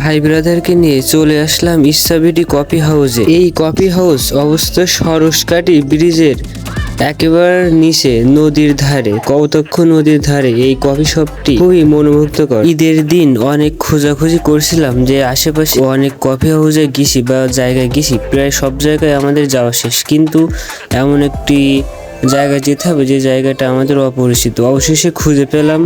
ভাই ব্রাদারকে নিয়ে চলে আসলাম ইসাবিডি কফি হাউসে। এই কফি হাউস অবস্থিত সরসকাটি ব্রিজের একেবারে নিচে নদীর ধারে, কৌতক্ষ নদীর ধারে এই কফি শপটি খুবই মনোমুগ্ধকর। ঈদের দিন অনেক খোঁজাখুঁজি করছিলাম যে আশেপাশে অনেক কফি হাউসে গেছি বা জায়গায় গেছি, প্রায় সব জায়গায় আমাদের যাওয়া শেষ। কিন্তু এমন একটি জায়গায় যেতে হবে যে জায়গাটা আমাদের অপরিচিত। অবশেষে খুঁজে পেলাম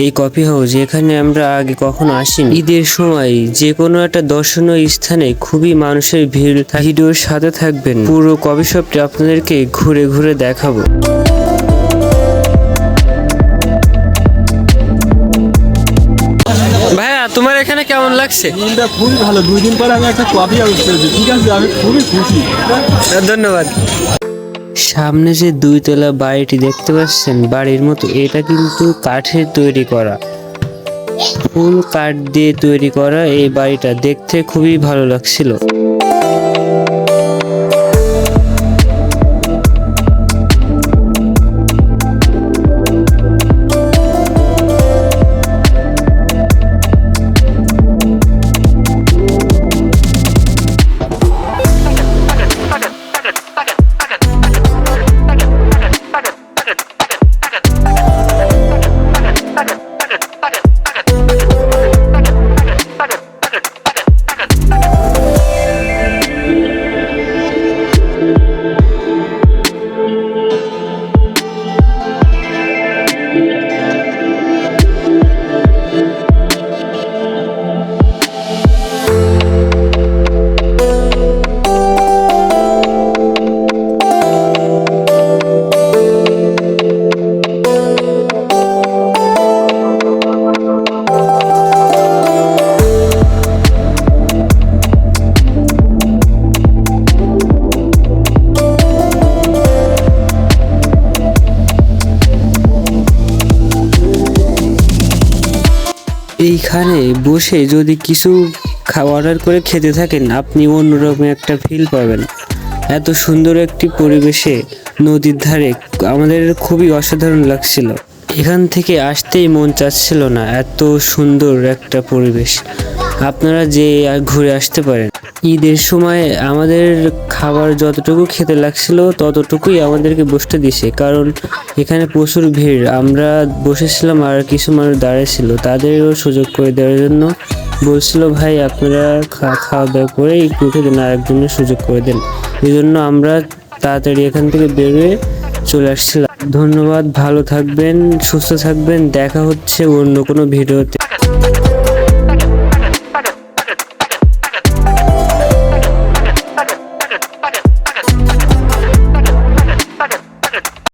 এই কফি হাউস এখানে আমরা আগে কখনো আসিনি। ঈদের সময় যে কোনো একটা দর্শনীয় স্থানে খুবই মানুষের ভিড়। ভিডিওর সাথে থাকবেন। পুরো কফি শপটি আপনাদেরকে ঘুরে ঘুরে দেখাবো। ভাইয়া তোমার এখানে কেমন লাগছে? দিনটা খুবই ভালো। দুই দিন পরে আমি একটা কফি হাউস পেয়েছি ঠিক আছে আমি খুবই খুশি। ধন্যবাদ। সামনে যে দুইতলা বাড়িটি দেখতে পাচ্ছেন, বাড়ির মতো, এটা কিন্তু কাঠের তৈরি করা। ফুল কাঠ দিয়ে তৈরি করা এই বাড়িটা, দেখতে খুবই ভালো লাগছিল। এইখানে বসে যদি কিছু অর্ডার করে খেতে থাকেন, আপনি অন্যরকম একটা ফিল পাবেন। এত সুন্দর একটি পরিবেশে, নদীর ধারে, আমাদের খুবই অসাধারণ লাগছিল। এখান থেকে আসতেই মন চাচ্ছিল না, এত সুন্দর একটা পরিবেশ। আপনারা যে ঘুরে আসতে পারেন। ঈদের সময় আমাদের খাবার যতটুকু খেতে লাগছিল, ততটুকুই আমাদেরকে বসতে দিছে। কারণ এখানে প্রচুর ভিড়। আমরা বসেছিলাম আর কিছু মানুষ দাঁড়িয়েছিল তাদেরও সুযোগ করে দেওয়ার জন্য বলছিল, ভাই, আপনারা খাওয়া দাওয়া করে একটু উঠে দেন আর একজনের সুযোগ করে দেন। এই জন্য আমরা তাড়াতাড়ি এখান থেকে বেরোয় চলে আসছিলাম। ধন্যবাদ, ভালো থাকবেন, সুস্থ থাকবেন। দেখা হচ্ছে অন্য কোনো ভিডিওতে।